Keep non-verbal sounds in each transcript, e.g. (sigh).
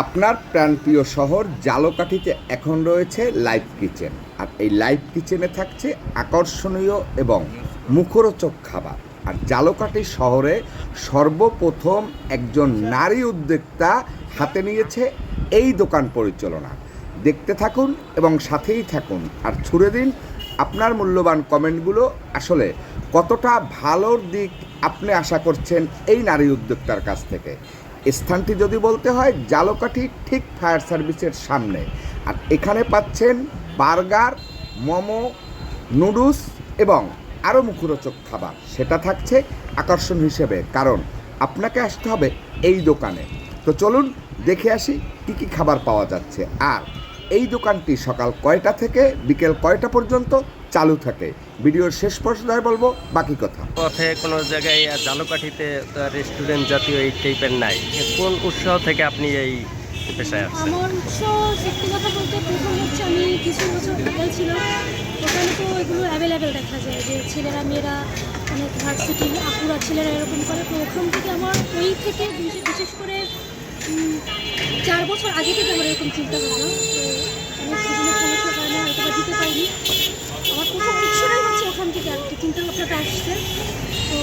আপনার প্রাণপ্রিয় শহর জালকাঠিতে এখন রয়েছে লাইভ কিচেন। আর এই লাইভ কিচেনে থাকছে আকর্ষণীয় এবং মুখরোচক খাবার। আর জালকাঠি শহরে সর্বপ্রথম একজন নারী উদ্যোক্তা হাতে নিয়েছে এই দোকান পরিচালনা। দেখতে থাকুন এবং সাথেই থাকুন। আর ছুড়ে দিন আপনার মূল্যবান কমেন্টগুলো। আসলে কতটা ভালোর দিক আপনি আশা করছেন এই নারী উদ্যোক্তার কাছ থেকে? স্থানটি যদি বলতে হয়, জালকাঠি ঠিক ফায়ার সার্ভিসের সামনে। আর এখানে পাচ্ছেন বার্গার, মোমো, নুডলস এবং আরও মুখরোচক খাবার। সেটা থাকছে আকর্ষণ হিসেবে, কারণ আপনাকে আসতে হবে এই দোকানে। তো চলুন দেখে আসি কী কী খাবার পাওয়া যাচ্ছে। আর এই দোকানটি সকাল কয়টা থেকে বিকেল কয়টা পর্যন্ত চালু থাকে। ভিডিওর শেষ পর্যায়ে বলব বাকি কথা। পথে কোনো জায়গায় আর জালকাঠিতে রেস্টুরেন্ট জাতীয় এই টাইপের নাই। কোন উৎসাহ থেকে আপনি এই পেশায় আসছেন? আমার উৎস সত্যি কথা বলতে প্রথম হচ্ছে আমি কিছু বছর হোটেল ছিল ওখানে তো এগুলো অ্যাভেলেবেল দেখা যায় যে ছেলেরা মেয়েরা অনেক ভার্সিটি আপুরা ছেলেরা এরকম করে। তো ওখান থেকে আমার ওই থেকে বিশেষ- বিশেষ করে চার বছর আগে থেকে আমার এরকম চিন্তা ভাবনা তো অনেক জীবনের সমস্যার কারণে পারিনি আমার প্রথম উৎসটাই হচ্ছে ওখান থেকে আর কি চিন্তা ভাবনাটা আসছে। তো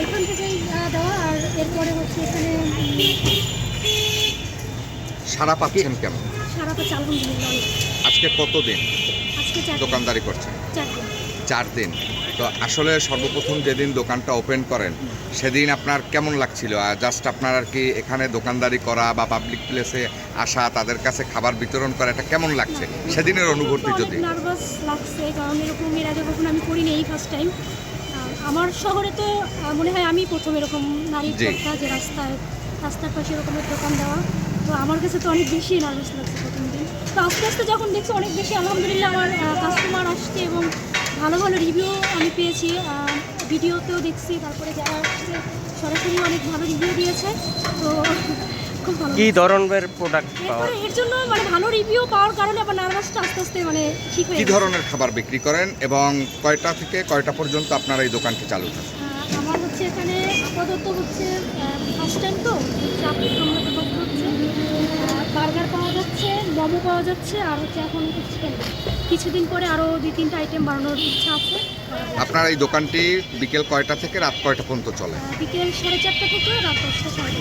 ওইখান থেকেই দেওয়া আর এরপরে হচ্ছে এখানে সারা পাচ্ছেন কেমন সারা তো আলহামদুলিল্লাহ। কত আজকে কতদিন আজকে দোকানদারি করছেন? চার দিন। চার দিন। তো আসলে সর্বপ্রথম যেদিন দোকানটা ওপেন করেন সেদিন আপনার কেমন লাগছিল? আর জাস্ট আপনার আর কি এখানে দোকানদারি করা বা পাবলিক প্লেসে আসা তাদের কাছে খাবার বিতরণ করা এটা কেমন লাগছে? সেদিনের অনুভূতি যদি। নার্ভাস লাগছে কারণ এরকম এর আগে কখনো আমি করিনি এই ফার্স্ট টাইম আমার শহরে তো মনে হয় আমি প্রথম এরকম নারী। উদ্যোক্তা যে রাস্তায় রাস্তার পাশে এরকমের দোকান দেওয়া। তো আমার কাছে তো অনেক বেশি নার্ভাস লাগছে প্রথম দিন। তো আস্তে আস্তে যখন দেখছি অনেক বেশি আলহামদুলিল্লাহ আমার কাস্টমার আসছে এবং ভালো ভালো রিভিউ আমি পেয়েছি ভিডিওতেও দেখছি তারপরে যারা আসছে সরাসরি অনেক ভালো রিভিউ দিয়েছে তো (laughs) খুব ভালো কি ধরনের প্রোডাক্ট পাওয়া এরপরে এর জন্য মানে ভালো রিভিউ পাওয়ার কারণে আবার নার্ভাসটা আস্তে আস্তে মানে ঠিক হয়ে কি গেছে। ধরনের খাবার বিক্রি করেন এবং কয়টা থেকে কয়টা পর্যন্ত আপনার এই দোকানটি চালু থাকে? আহ, আমার হচ্ছে এখানে আপাতত হচ্ছে ফার্স্ট টাইম তো চাপ আমরা তো করতে হচ্ছে। বার্গার পাওয়া যাচ্ছে মোমো পাওয়া যাচ্ছে আর হচ্ছে এখন চিকেন কিছুদিন পরে আরও দুই তিনটা আইটেম বানানোর ইচ্ছা আছে। আপনার এই দোকানটি বিকেল কয়টা থেকে রাত কয়টা পর্যন্ত চলে? বিকেল সাড়ে চারটা থেকে রাত দশটা সাড়ে